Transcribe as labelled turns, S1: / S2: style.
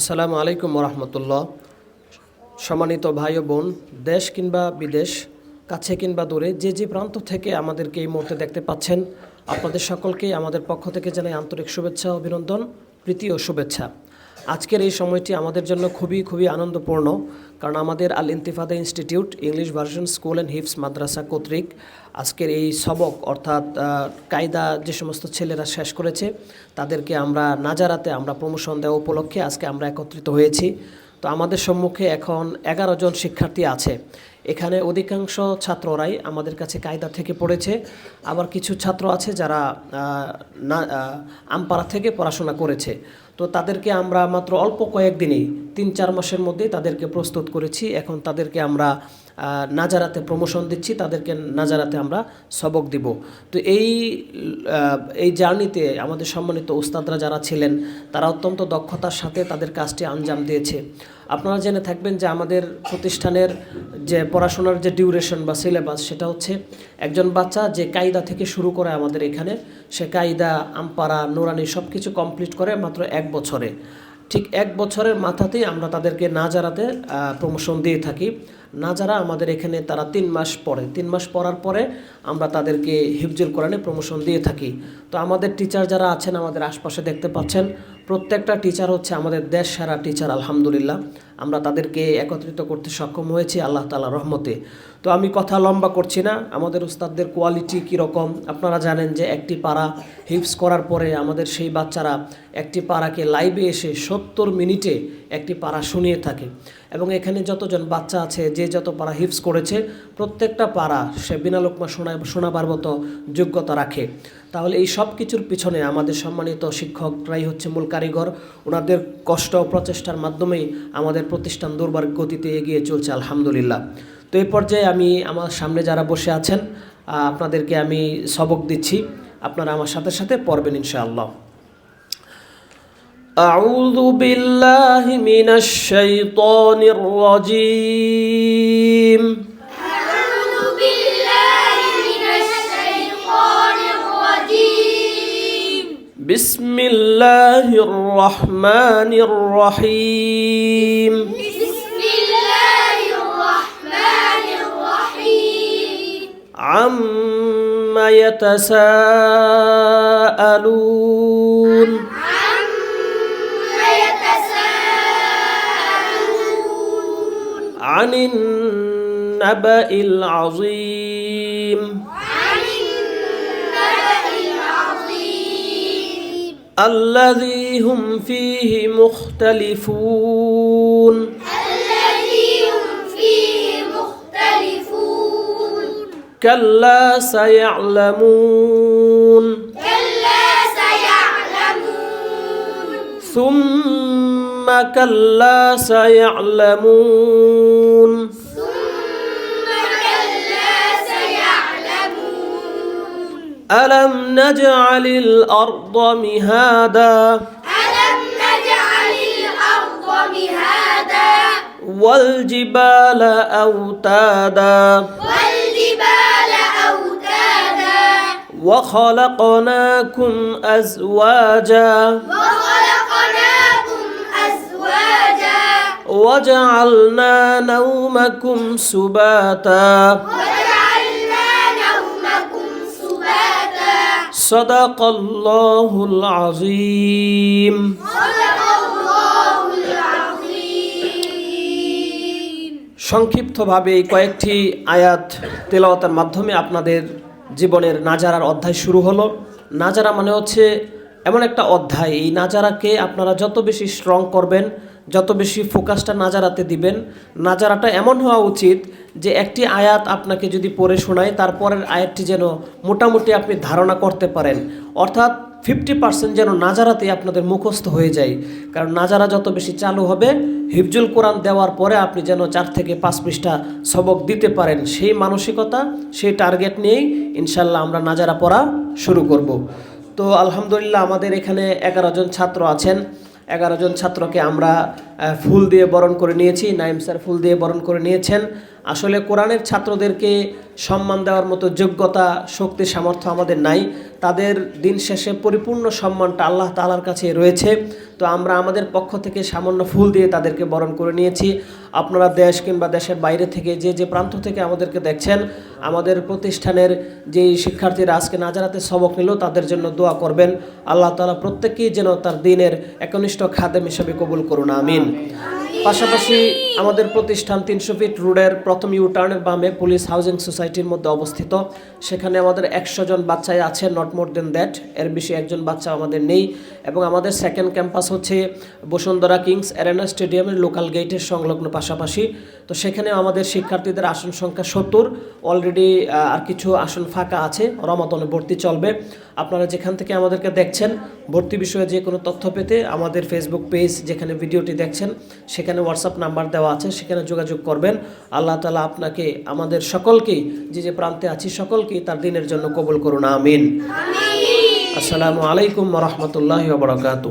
S1: আসসালামু আলাইকুম রহমতুল্লাহ সম্মানিত ভাই ও বোন, দেশ কিংবা বিদেশ, কাছে কিংবা দূরে, যে যে প্রান্ত থেকে আমাদেরকে এই মুহূর্তে দেখতে পাচ্ছেন, আপনাদের সকলকে আমাদের পক্ষ থেকে জানাই আন্তরিক শুভেচ্ছা, অভিনন্দন, প্রীতি ও শুভেচ্ছা। আজকের এই সময়টি আমাদের জন্য খুবই খুবই আনন্দপূর্ণ, কারণ আমাদের Al Intifada institute, English version school and হিপস মাদ্রাসা কর্তৃক আজকের এই সবক, অর্থাৎ কায়দা যে সমস্ত ছেলেরা শেষ করেছে, তাদেরকে আমরা নাজারাতে আমরা প্রমোশন দেওয়া উপলক্ষে আজকে আমরা একত্রিত হয়েছি। তো আমাদের সম্মুখে এখন এগারো জন শিক্ষার্থী আছে। এখানে অধিকাংশ ছাত্ররাই আমাদের কাছে কায়দা থেকে পড়েছে। আবার কিছু ছাত্র আছে যারা না আমপাড়া থেকে পড়াশোনা করেছে। তো তাদেরকে আমরা মাত্র অল্প কয়েকদিনেই, তিন চার মাসের মধ্যেই তাদেরকে প্রস্তুত করেছি। এখন তাদেরকে আমরা নাজারাতে প্রমোশন দিচ্ছি, তাদেরকে নাজারাতে আমরা সবক দিব। তো এই এই জার্নিতে আমাদের সম্মানিত উস্তাদরা যারা ছিলেন, তারা অত্যন্ত দক্ষতার সাথে তাদের কাজটি আঞ্জাম দিয়েছে। আপনারা জেনে থাকবেন যে আমাদের প্রতিষ্ঠানের যে পড়াশোনার যে ডিউরেশন বা সিলেবাস সেটা হচ্ছে একজন বাচ্চা যে কায়দা থেকে শুরু করে আমাদের এখানে, সে কায়দা আমপারা নোরানি সব কিছু কমপ্লিট করে মাত্র এক বছরে। ঠিক এক বছরের মাথাতেই আমরা তাদেরকে না জারাতে প্রমোশন দিয়ে থাকি। নাজারা আমাদের এখানে তারা তিন মাস পড়ে। তিন মাস পড়ার পরে আমরা তাদেরকে হিফজুল কোরআনে প্রমোশন দিয়ে থাকি। তো আমাদের টিচার যারা আছেন, আমাদের আশপাশে দেখতে পাচ্ছেন, প্রত্যেকটা টিচার হচ্ছে আমাদের দেশ সেরা টিচার আলহামদুলিল্লাহ। আমরা তাদেরকে একত্রিত করতে সক্ষম হয়েছি আল্লাহ তালা রহমতে। তো আমি কথা লম্বা করছি না। আমাদের উস্তাদদের কোয়ালিটি কীরকম আপনারা জানেন যে একটি পাড়া হিপস করার পরে আমাদের সেই বাচ্চারা একটি পাড়াকে লাইভে এসে সত্তর মিনিটে একটি পাড়া শুনিয়ে থাকে। এবং এখানে যতজন বাচ্চা আছে, যে যত পাড়া হিপস করেছে, প্রত্যেকটা পাড়া সে বিনা লোকমা শোনা, শোনাবার মতো যোগ্যতা রাখে। তাহলে এই সব কিছুর পিছনে আমাদের সম্মানিত শিক্ষকরাই হচ্ছে মূল কারিগর। ওনাদের কষ্ট ও প্রচেষ্টার মাধ্যমেই আমাদের প্রতিষ্ঠান দুর্বার গতিতে এগিয়ে চলছে, আলহামদুলিল্লাহ। তো এই পর্যায়ে আমি আমার সামনে যারা বসে আছেন আহ, আপনাদেরকে আমি সবক দিচ্ছি আপনারা আমার সাথে সাথে পড়বেন ইনশাআল্লাহ أعوذ بالله من الشيطان الرجيم
S2: أعوذ بالله من الشيطان الرجيم
S1: بسم الله الرحمن الرحيم عما يتساءلون عن النبأ العظيم
S2: عن النبأ العظيم
S1: الذي هم فيه مختلفون كلا سيعلمون
S2: كلا سيعلمون
S1: ثم كلا سيعلمون
S2: ثم كلا سيعلمون
S1: ألم نجعل الأرض مهادا
S2: ألم نجعل الأرض مهادا
S1: والجبال أوتادا
S2: والجبال أوتادا
S1: وخلقناكم أزواجا
S2: وخلقناكم أزواجا
S1: وجعلنا نومكم سباتا
S2: وجعلنا نومكم سباتا
S1: صدق الله العظيم
S2: صدق الله العظيم
S1: সংক্ষিপ্তভাবে এই কয়েকটি আয়াত তেলাওয়াতের মাধ্যমে আপনাদের জীবনের নাজারার অধ্যায় শুরু হলো। নাজারা মানে হচ্ছে এমন একটা অধ্যায়। এই নাজারাকে আপনারা যত বেশি স্ট্রং করবেন, যত বেশি ফোকাসটা নাজারাতে দিবেন, নাজারাটা এমন হওয়া উচিত যে একটি আয়াত আপনাকে যদি পড়ে শোনায়, তারপরের আয়াতটি যেন মোটামুটি আপনি ধারণা করতে পারেন। অর্থাৎ ফিফটি পার্সেন্ট যেন নাজারাতে আপনাদের মুখস্থ হয়ে যায়। কারণ নাজারা যত বেশি চালু হবে, হিফজুল কোরআন দেওয়ার পরে আপনি যেন চার থেকে পাঁচ পৃষ্ঠা সবক দিতে পারেন, সেই মানসিকতা, সেই টার্গেট নিয়েই ইনশাল্লাহ আমরা নাজারা পড়া শুরু করব। তো আলহামদুলিল্লাহ আমাদের এখানে এগারো জন ছাত্র আছেন। এগারো জন ছাত্রকে আমরা ফুল দিয়ে বরণ করে নিয়েছি। নাইম স্যার ফুল দিয়ে বরণ করে নিয়েছেন। আসলে কোরআনের ছাত্রদেরকে সম্মান দেওয়ার মতো যোগ্যতা, শক্তি, সামর্থ্য আমাদের নাই। তাদের দিন শেষে পরিপূর্ণ সম্মানটা আল্লাহ তালার কাছে রয়েছে। তো আমরা আমাদের পক্ষ থেকে সামান্য ফুল দিয়ে তাদেরকে বরণ করে নিয়েছি। আপনারা দেশ কিংবা দেশের বাইরে থেকে যে যে প্রান্ত থেকে আমাদেরকে দেখছেন আমাদের প্রতিষ্ঠানের যেই শিক্ষার্থীরা আজকে নাজারাতে সবক নিল তাদের জন্য দোয়া করবেন। আল্লাহ তালা প্রত্যেকেই যেন তার দিনের একনিষ্ঠ খাদেম হিসাবে কবুল করুন আমিন। পাশাপাশি আমাদের প্রতিষ্ঠান তিনশো ফিট রোডের প্রথম ইউটার্নের বামে পুলিশ হাউজিং সোসাইটির মধ্যে অবস্থিত। সেখানে আমাদের একশো জন বাচ্চাই আছে নট মোর দেন দ্যাট এর বেশি একজন বাচ্চা আমাদের নেই। এবং আমাদের সেকেন্ড ক্যাম্পাস হচ্ছে বসুন্ধরা কিংস অ্যারেনা স্টেডিয়ামের লোকাল গেটের সংলগ্ন পাশাপাশি। তো সেখানে আমাদের শিক্ষার্থীদের আসন সংখ্যা সত্তর অলরেডি আর কিছু আসন ফাঁকা আছে রমাতনে ভর্তি চলবে। আপনারা যেখান থেকে আমাদেরকে দেখছেন ভর্তি বিষয়ে যে কোনো তথ্য পেতে আমাদের ফেসবুক পেজ যেখানে ভিডিওটি দেখছেন সেখানে হোয়াটসঅ্যাপ নাম্বার দেওয়া আছে সেখানে যোগাযোগ করবেন। আল্লাহ তালা আপনাকে আমাদের সকলকেই যে যে প্রান্তে আছি সকলকেই তার দিনের জন্য কবুল করুন আমিন। আসসালামু আলাইকুম রহমতুল্লাহ বরকাতু